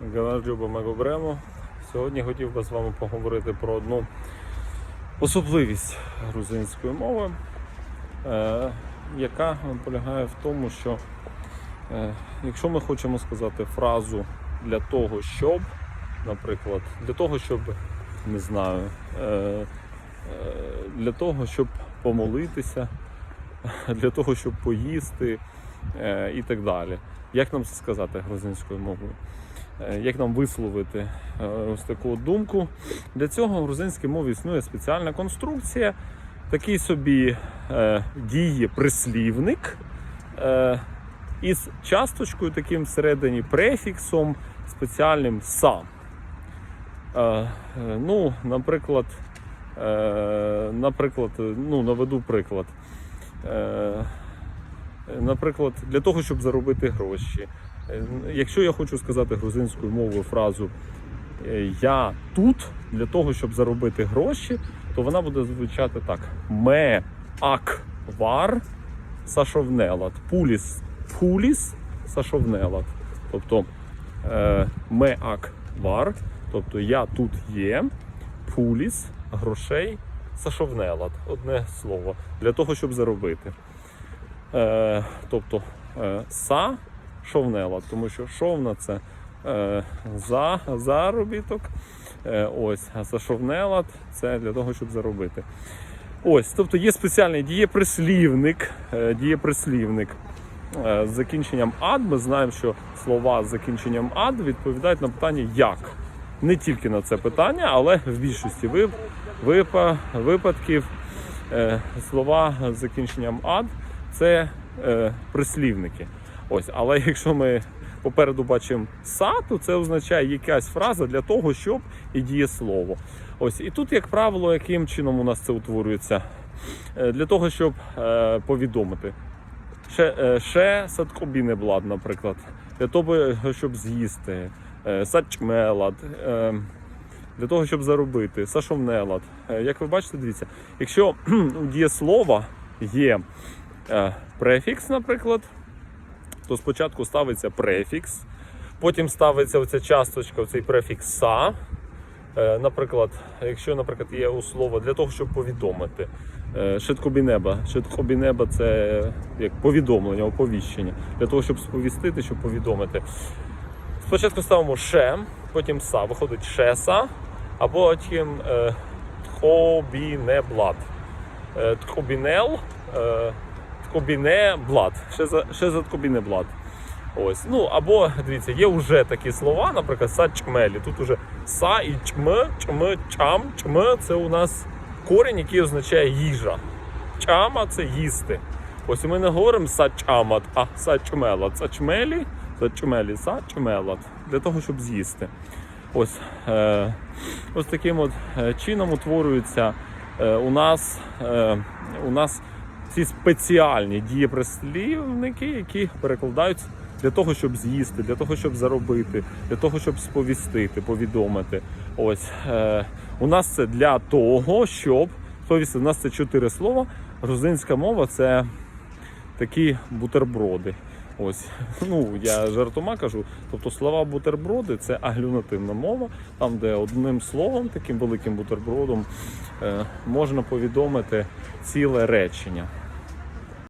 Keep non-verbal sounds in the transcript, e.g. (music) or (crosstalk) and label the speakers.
Speaker 1: Ганаджуба Мегобремо. Сьогодні хотів би з вами поговорити про одну особливість грузинської мови, е, яка полягає в тому, що е, якщо ми хочемо сказати фразу для того, щоб, наприклад, для того, щоб не знаю, е, для того, щоб помолитися, (laughs) для того, щоб поїсти і так далі. Як нам це сказати грузинською мовою? Е, Як нам висловити е, ось таку думку? Для цього в грузинській мові існує спеціальна конструкція, такий собі е, діє прислівник е, із часточкою таким всередині префіксом спеціальним са. Е, ну, наприклад, наприклад, ну, наведу приклад. Наприклад, для того, щоб заробити гроші. Е, Якщо я хочу сказати грузинською мовою фразу е, Я тут для того, щоб заробити гроші, то вона буде звучати так: Ме ак вар сашовнелат. Пуліс пуліс сашовнелат. Тобто е, ме ак вар, тобто я тут є, пуліс грошей сашовнелат. Одне слово. Для того, щоб заробити. Тобто са шовнела, тому що шовна це е, за заробіток. Е, ось, а зашовнела це для того, щоб заробити. Ось, тобто є спеціальний дієприслівник, е, дієприслівник е, з закінченням ад. Ми знаємо, що слова з закінченням ад відповідають на питання як. Не тільки на це питання, але в більшості вип- випа- випадків е, слова з закінченням ад це е, прислівники. Ось, але (laughs) якщо ми попереду бачимо са, то це означає якась фраза для того, щоб і дієслово. Ось, і тут, як правило, яким чином у нас це утворюється? Е, для того, щоб е, повідомити. Ще, е, ще садкобіне блад, наприклад, для того, щоб з'їсти, е, сачмелад, е, для того, щоб заробити, сашовнелад. Е, Як ви бачите, дивіться, якщо (clears throat) у дієслова є е, префікс, наприклад, то спочатку ставиться префікс, потім ставиться оця часточка, цей префікс са. Е, Наприклад, якщо, наприклад, є у слово для того, щоб повідомити. Е, Шиткобінеба. Шиткобінеба це як повідомлення, оповіщення. Для того, щоб сповістити, щоб повідомити. Спочатку ставимо ше, потім са. Виходить шеса, а потім е, тхобінеблад. Е, е, за, ще за ткобінеблад. Ось. Ну, або дивіться, є вже такі слова, наприклад, са-чмелі. Тут уже са і чм, чм, чам, чм це у нас корінь, який означає їжа. Чама це їсти. Ось ми не говоримо са-чамат, а са-чмелат. Са-чмелі, са-чмелі, са-чмелат. Для того, щоб з'їсти. Ось, е, ось таким от е, чином утворюються е, у нас, е, у нас ці спеціальні дієприслівники, які перекладаються для того, щоб з'їсти, для того, щоб заробити, для того, щоб сповістити, повідомити. Ось е, у нас це для того, щоб сповістити. У нас це чотири слова. Грузинська мова це такі бутерброди. Ось, (laughs) ну я жартома кажу. Тобто слова бутерброди це аглюнативна мова, там, де одним словом, таким великим бутербродом, е, можна повідомити ціле речення.